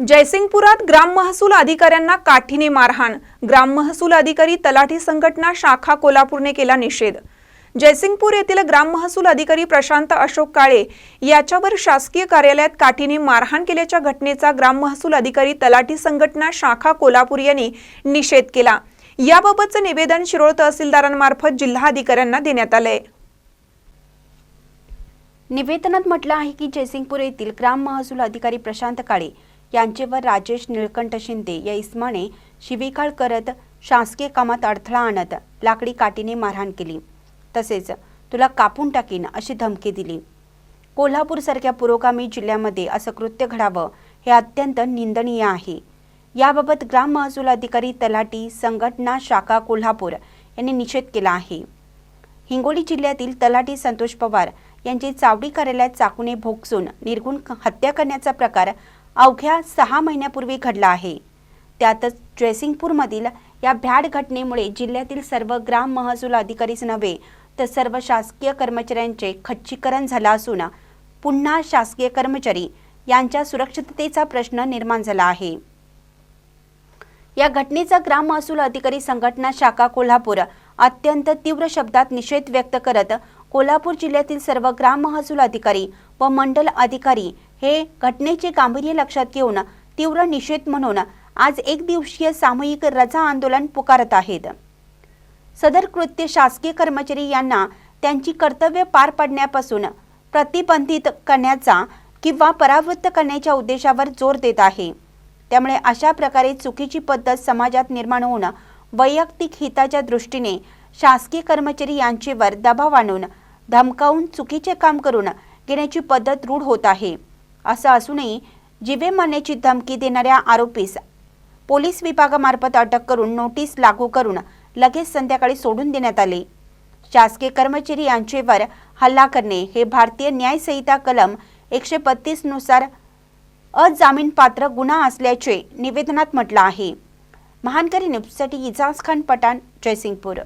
जयसिंगपुरात ग्राम महसूल अधिकाऱ्यांना काठीने मारहाण. ग्राम महसूल अधिकारी तलाठी संघटना शाखा कोल्हापूरने केला निषेध. जयसिंगपूर येथील ग्राम महसूल अधिकारी प्रशांत अशोक काळे याच्यावर शासकीय कार्यालयात काठीने मारहाण केल्याच्या घटनेचा ग्राम महसूल अधिकारी तलाठी संघटना शाखा कोल्हापूर यांनी निषेध केला. याबाबतचं निवेदन शिरोळ तहसीलदारांमार्फत जिल्हाधिकाऱ्यांना देण्यात आलंय. निवेदनात म्हटलं आहे की जयसिंगपूर येथील ग्राम महसूल अधिकारी प्रशांत काळे यांचेवर राजेश निळकंठ शिंदे या इस्माने शिवीगाळ करत शासकीय कामात अडथळा आणत लाकडी काठीने मारहाण केली. तसेच तुला कापून टाकीन अशी धमकी दिली. कोल्हापूरसारख्या पुरोगामी जिल्ह्यामध्ये असं कृत्य घडावं हे अत्यंत निंदनीय आहे. याबाबत ग्राम महसूल अधिकारी तलाटी संघटना शाखा कोल्हापूर यांनी निषेध केला आहे. हिंगोली जिल्ह्यातील तलाठी संतोष पवार यांची चावडी कार्यालयात चाकूने भोगसून निर्गुण हत्या करण्याचा प्रकार अवघ्या सहा महिन्यापूर्वी घडला आहे. त्यातच जयसिंगपूरमधील या भ्याड घटनेमुळे जिल्ह्यातील सर्व ग्राम महसूल अधिकारीच नव्हे तर सर्व शासकीय कर्मचाऱ्यांचे खच्चीकरण झालं असून पुन्हा शासकीय कर्मचारी यांच्या सुरक्षिततेचा प्रश्न निर्माण झाला आहे. या घटनेचा ग्राम महसूल अधिकारी संघटना शाखा कोल्हापूर अत्यंत तीव्र शब्दात निषेध व्यक्त करत कोल्हापूर जिल्ह्यातील सर्व ग्राम महसूल अधिकारी व मंडल अधिकारी हे घटनेचे गांभीर्य लक्षात घेऊन तीव्र निषेध म्हणून आज एक दिवसीय सामूहिक रजा आंदोलन पुकारत आहेत. सदर कृत्य शासकीय कर्मचारी यांना त्यांची कर्तव्य पार पाडण्यापासून प्रतिबंधित करण्याचा किंवा परावृत्त करण्याच्या उद्देशावर जोर देत आहे. त्यामुळे अशा प्रकारे चुकीची पद्धत समाजात निर्माण होऊन वैयक्तिक हिताच्या दृष्टीने शासकीय कर्मचारी यांचेवर दबाव आणून धमकावून चुकीचे काम करून घेण्याची पद्धत रूढ होत आहे. असं असूनही जिवे मारण्याची धमकी देणाऱ्या आरोपीस पोलीस विभागामार्फत अटक करून नोटीस लागू करून लगेच संध्याकाळी सोडून देण्यात आले. शासकीय कर्मचारी यांचेवर हल्ला करणे हे भारतीय न्यायसंहिता कलम एकशे बत्तीसनुसार अजामीनपात्र गुन्हा असल्याचे निवेदनात म्हटलं आहे. महानकरी न्यूजसाठी इजाज खान पठाण जयसिंगपूर.